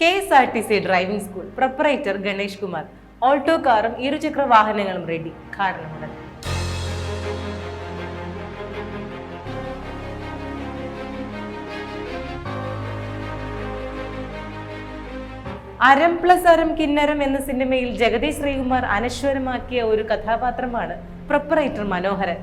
K S R T C driving school. Proprietor Ganesh Kumar. Alto കാറും ഇരുചക്ര വാഹനങ്ങളും ready കാരണമുണ്ട്. അരം പ്ലസ് അരം കിന്നരം എന്ന സിനിമയിൽ ജഗതി ശ്രീകുമാർ അനശ്വരമാക്കിയ ഒരു കഥാപാത്രമാണ് പ്രൊപ്പറേറ്റർ മനോഹരൻ.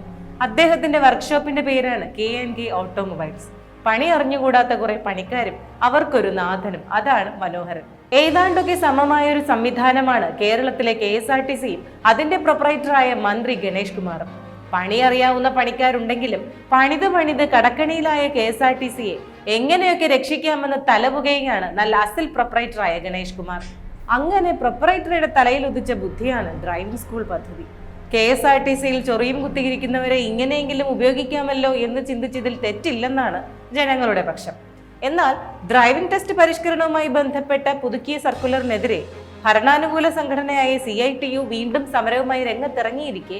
അദ്ദേഹത്തിന്റെ വർക്ക്ഷോപ്പിന്റെ പേരാണ് കെ എൻ കെ ഓട്ടോമൊബൈൽസ്. പണി അറിഞ്ഞുകൂടാത്ത കുറെ പണിക്കാരും അവർക്കൊരു നാഥനും. അതാണ് മനോഹരൻ. ഏതാണ്ടൊക്കെ സമമായ ഒരു സംവിധാനമാണ് കേരളത്തിലെ കെ എസ് ആർ ടി സിയും അതിന്റെ പ്രൊപ്രൈറ്ററായ മന്ത്രി ഗണേഷ് കുമാറും. പണി അറിയാവുന്ന പണിക്കാരുണ്ടെങ്കിലും പണിത് പണിത് കടക്കണിയിലായ കെ എസ് ആർ ടി സിയെ എങ്ങനെയൊക്കെ രക്ഷിക്കാമെന്ന് തലപുകയാണ് നല്ല അസിൽ പ്രൊപ്രൈറ്ററായ ഗണേഷ് കുമാർ. അങ്ങനെ പ്രൊപ്പറേറ്ററുടെ തലയിൽ ഉദിച്ച ബുദ്ധിയാണ് ഡ്രൈവിംഗ് സ്കൂൾ പദ്ധതി. കെ എസ് ആർ ടി സിയിൽ ചൊറിയും കുത്തിയിരിക്കുന്നവരെ ഇങ്ങനെയെങ്കിലും ഉപയോഗിക്കാമല്ലോ എന്ന് ചിന്തിച്ചതിൽ തെറ്റില്ലെന്നാണ് ജനങ്ങളുടെ പക്ഷം. എന്നാൽ ഡ്രൈവിംഗ് ടെസ്റ്റ് പരിഷ്കരണവുമായി ബന്ധപ്പെട്ട പുതുക്കിയ സർക്കുലറിനെതിരെ ഭരണാനുകൂല സംഘടനയായ സി ഐ ടി യു വീണ്ടും സമരവുമായി രംഗത്തിറങ്ങിയിരിക്കെ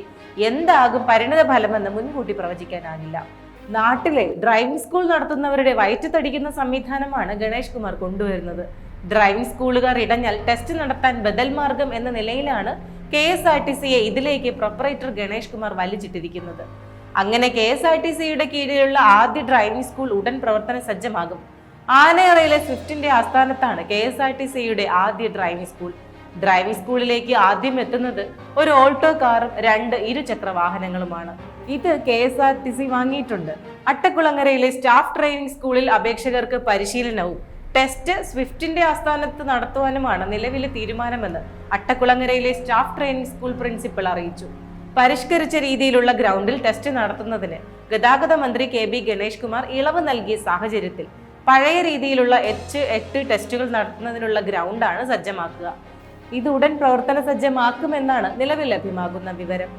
എന്താകും പരിണിത ഫലമെന്ന് മുൻകൂട്ടി പ്രവചിക്കാനാകില്ല. നാട്ടിലെ ഡ്രൈവിംഗ് സ്കൂൾ നടത്തുന്നവരുടെ വയറ്റുതടിക്കുന്ന സംവിധാനമാണ് ഗണേഷ് കുമാർ കൊണ്ടുവരുന്നത്. ഡ്രൈവിംഗ് സ്കൂളുകാർ ഇടഞ്ഞാൽ ടെസ്റ്റ് നടത്താൻ ബദൽ മാർഗം എന്ന നിലയിലാണ് കെ എസ് ആർ ടി സിയെ ഇതിലേക്ക് പ്രൊപ്പറേറ്റർ ഗണേഷ് കുമാർ വലിച്ചിട്ടിരിക്കുന്നത്. അങ്ങനെ കെ എസ് ആർ ടി സിയുടെ കീഴിലുള്ള ആദ്യ ഡ്രൈവിംഗ് സ്കൂൾ ഉടൻ പ്രവർത്തന സജ്ജമാകും. ആനയറയിലെ സ്വിഫ്റ്റിന്റെ ആസ്ഥാനത്താണ് കെ എസ് ആർ ടി സിയുടെ ആദ്യ ഡ്രൈവിംഗ് സ്കൂൾ ഡ്രൈവിംഗ് സ്കൂളിലേക്ക് ആദ്യം എത്തുന്നത് ഒരു ഓൾട്ടോ കാറും രണ്ട് ഇരുചക്ര വാഹനങ്ങളുമാണ്. ഇത് K S R T C വാങ്ങിയിട്ടുണ്ട്. അട്ടക്കുളങ്ങരയിലെ സ്റ്റാഫ് ഡ്രൈവിംഗ് സ്കൂളിൽ അപേക്ഷകർക്ക് പരിശീലനവും ടെസ്റ്റ് സ്വിഫ്റ്റിന്റെ ആസ്ഥാനത്ത് നടത്തുവാനുമാണ് നിലവിലെ തീരുമാനമെന്ന് അട്ടക്കുളങ്ങരയിലെ സ്റ്റാഫ് ട്രെയിനിംഗ് സ്കൂൾ പ്രിൻസിപ്പൽ അറിയിച്ചു. പരിഷ്കരിച്ച രീതിയിലുള്ള ഗ്രൗണ്ടിൽ ടെസ്റ്റ് നടത്തുന്നതിന് ഗതാഗത മന്ത്രി കെ ബി ഗണേഷ് കുമാർ ഇളവ് നൽകിയ സാഹചര്യത്തിൽ പഴയ രീതിയിലുള്ള എച്ച് എട്ട് ടെസ്റ്റുകൾ നടത്തുന്നതിനുള്ള ഗ്രൗണ്ടാണ് സജ്ജമാക്കുക. ഇത് ഉടൻ പ്രവർത്തന സജ്ജമാക്കുമെന്നാണ് നിലവിൽ ലഭ്യമാകുന്ന വിവരം.